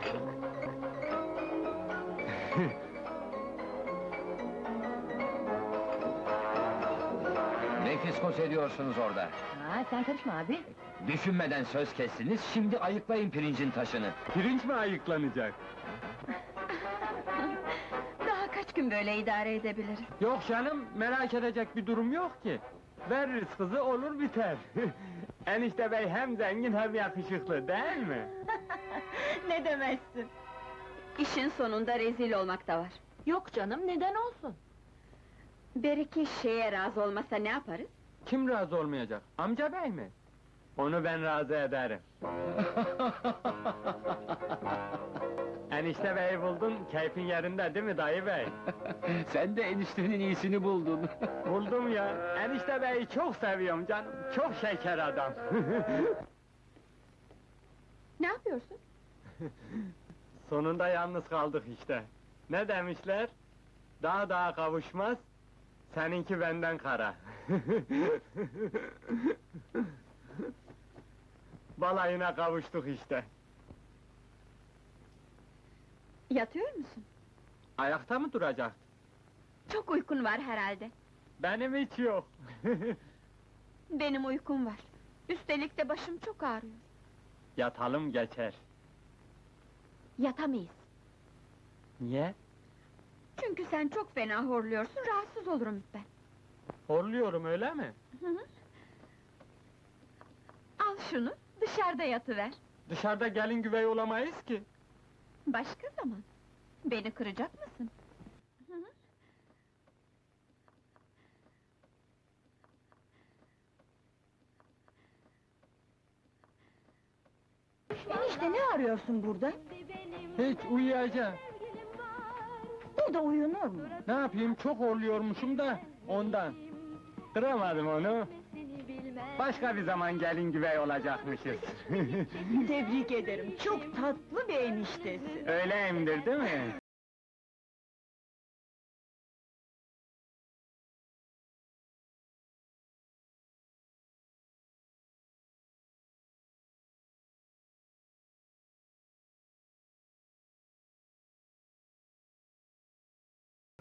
Ne fiskos ediyorsunuz orada? Ha, sen karışma abi. Düşünmeden söz kestiniz, şimdi ayıklayın pirincin taşını. Pirinç mi ayıklanacak? Daha kaç gün böyle idare edebiliriz? Yok canım, merak edecek bir durum yok ki. Veririz kızı, olur biter. Enişte bey hem zengin hem yakışıklı, değil mi? ne demezsin? İşin sonunda rezil olmak da var. Yok canım, neden olsun? Beriki şeye razı olmasa ne yaparız? Kim razı olmayacak? Amca bey mi? Onu ben razı ederim. Enişte bey buldun, keyfin yerinde değil mi dayı bey? Sen de eniştenin iyisini buldun. Buldum ya, enişte beyi çok seviyorum canım, çok şeker adam. Ne yapıyorsun? Sonunda yalnız kaldık işte. Ne demişler? Daha daha kavuşmaz, seninki benden kara. Balayına kavuştuk işte. Yatıyor musun? Ayakta mı duracak? Çok uykun var herhalde. Benim hiç yok. Benim uykum var. Üstelik de başım çok ağrıyor. Yatalım geçer. Yatamayız. Niye? Çünkü sen çok fena horluyorsun, rahatsız olurum ben. Horluyorum öyle mi? Hı hı. Al şunu, dışarıda yatıver. Dışarıda gelin güvey olamayız ki. Başka zaman. Beni kıracak mısın? Hı hı. Enişte ne arıyorsun burada? Hiç uyuyacağım. Burada uyunur mu? Ne yapayım çok horluyormuşum da ondan. Kıramadım onu. Başka bir zaman gelin güvey olacakmışız. Tebrik ederim, çok tatlı bir eniştesin. Öyleyimdir değil mi?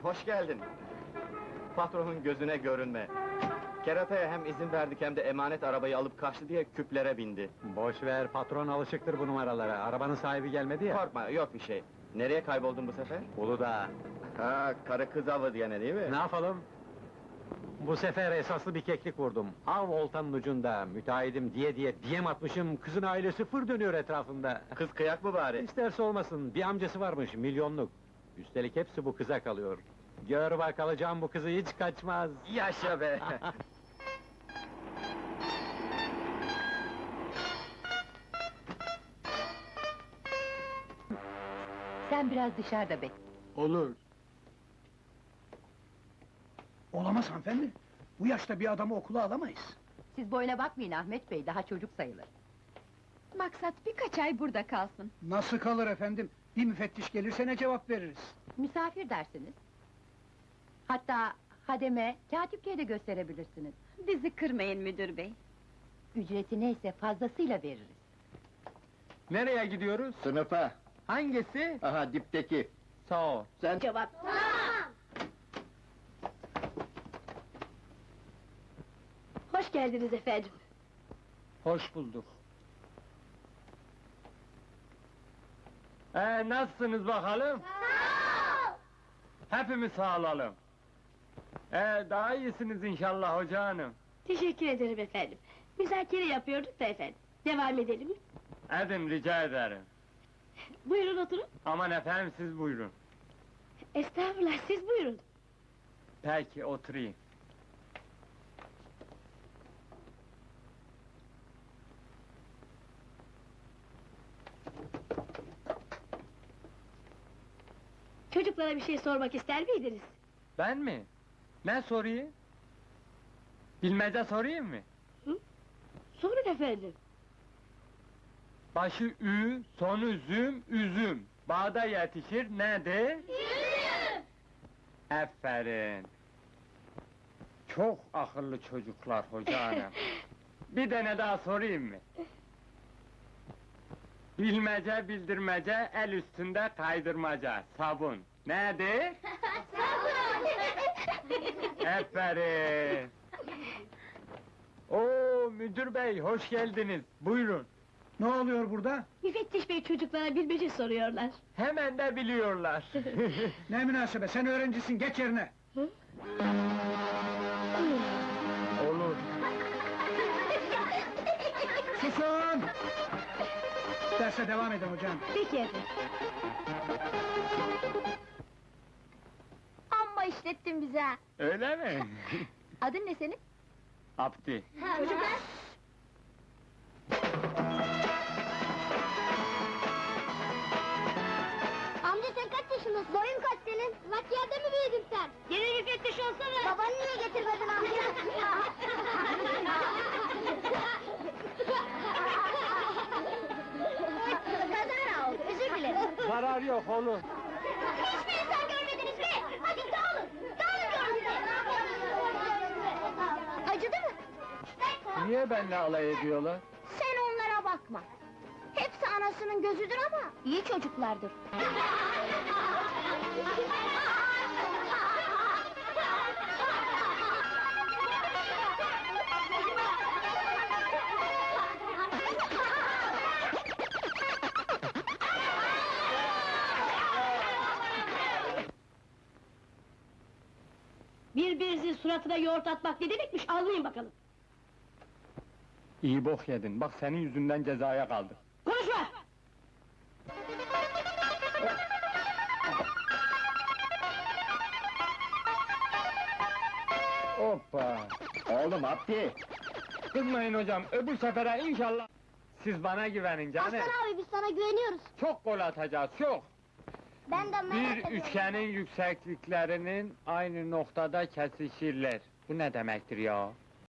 Hoş geldin. Patronun gözüne görünme. Kerataya hem izin verdik hem de emanet arabayı alıp kaçtı diye küplere bindi. Boş ver patron alışıktır bu numaralara. Arabanın sahibi gelmedi ya. Korkma, yok bir şey. Nereye kayboldun bu sefer? Uludağ. Ha, karı kız avı diyene değil mi? Ne yapalım? Bu sefer esaslı bir keklik vurdum. Av oltanın ucunda, müteahhidim diye diye diyem atmışım, kızın ailesi fır dönüyor etrafında. Kız kıyak mı bari? İsterse olmasın, bir amcası varmış, milyonluk. Üstelik hepsi bu kıza kalıyor. Gör bak alacağım bu kızı hiç kaçmaz. Yaşa be! Sen biraz dışarıda bek. Olur. Olamaz hanımefendi. Bu yaşta bir adamı okula alamayız. Siz boyuna bakmayın Ahmet Bey, daha çocuk sayılır. Maksat birkaç ay burada kalsın. Nasıl kalır efendim? Bir müfettiş gelirse ne cevap veririz? Misafir dersiniz. Hatta hademe, katipliğe de gösterebilirsiniz. Bizi kırmayın müdür bey. Ücreti neyse fazlasıyla veririz. Nereye gidiyoruz? Sınıfa! Hangisi? Aha, dipteki! Sağ ol. Sen... Cevap. Hoş geldiniz efendim. Hoş bulduk. Ee, nasılsınız bakalım? Hepimiz sağ olalım. Ee, daha iyisiniz inşallah hoca hanım. Teşekkür ederim efendim. Müzakere yapıyorduk da efendim. Devam edelim mi? Edin rica ederim. Buyurun oturun. Aman efendim siz buyurun. Estağfurullah siz buyurun. Peki oturayım. Çocuklara bir şey sormak ister miydiniz? Ben mi? Ne sorayım? Bilmece sorayım mı? Sorun efendim. Başı ü, sonu züm, üzüm. Bağda yetişir nedir? Üzüm! Aferin. Çok akıllı çocuklar hoca hanım. Bir tane daha sorayım mı? Bilmece bildirmece, el üstünde kaydırmaca, sabun. Nedir? Aferin. Oo müdür bey, hoş geldiniz. Buyurun. Ne oluyor burada? Müfettiş bey çocuklara bilmece soruyorlar. Hemen de biliyorlar. Ne münasebe, sen öğrencisin, geç yerine. Olur. Susun! Derse devam edin hocam. Peki efendim. İşlettin bize ha! Öyle mi? Adın ne senin? Abdi. Çocuklar. Amca sen kaç yaşındasın? Boyun kaç senin? Vakiyede mi büyüdün sen? Gene müfettiş olsana. Babanı niye getirmedin amca? Kazara oldu, özür dilerim. Zarar yok olur. Hiçbir insan? Hadi dağılın, dağılın gördüler. Acıdı mı? Niye benimle alay ediyorlar? Sen onlara bakma. Hepsi anasının gözüdür ama iyi çocuklardır. Birbirinizin suratına yoğurt atmak ne demekmiş anlayın bakalım. İyi bok yedin. Bak senin yüzünden cezaya kaldı. Konuşma! Hoppa! Oğlum Abdi! Kızmayın hocam, öbür sefere inşallah... Siz bana güvenin canım. Aslan abi biz sana güveniyoruz. Çok gol atacağız, çok! Ben de merak Bir ediyorum. üçgenin yüksekliklerinin aynı noktada kesişirler. Bu ne demektir ya?